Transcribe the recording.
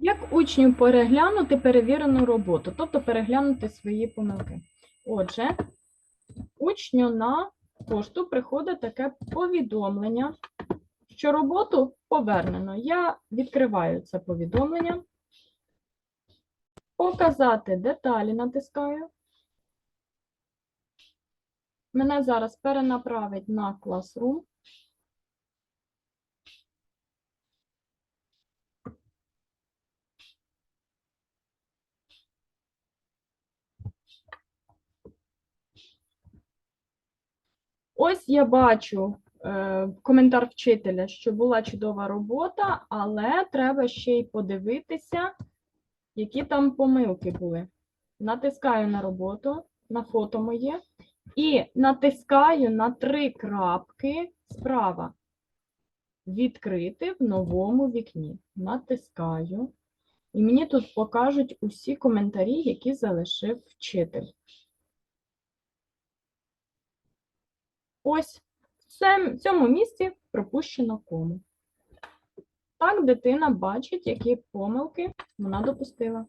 Як учню переглянути перевірену роботу, тобто переглянути свої помилки. Отже, учню на пошту приходить таке повідомлення, що роботу повернено. Я відкриваю це повідомлення. Показати деталі натискаю. Мене зараз перенаправить на Classroom. Ось я бачу е, коментар вчителя, що була чудова робота, але треба ще й подивитися, які там помилки були. Натискаю на роботу, на фото моє, і натискаю на три крапки справа. Відкрити в новому вікні. Натискаю. І мені тут покажуть усі коментарі, які залишив вчитель. Ось в цьому місці пропущено кому. Так дитина бачить, які помилки вона допустила.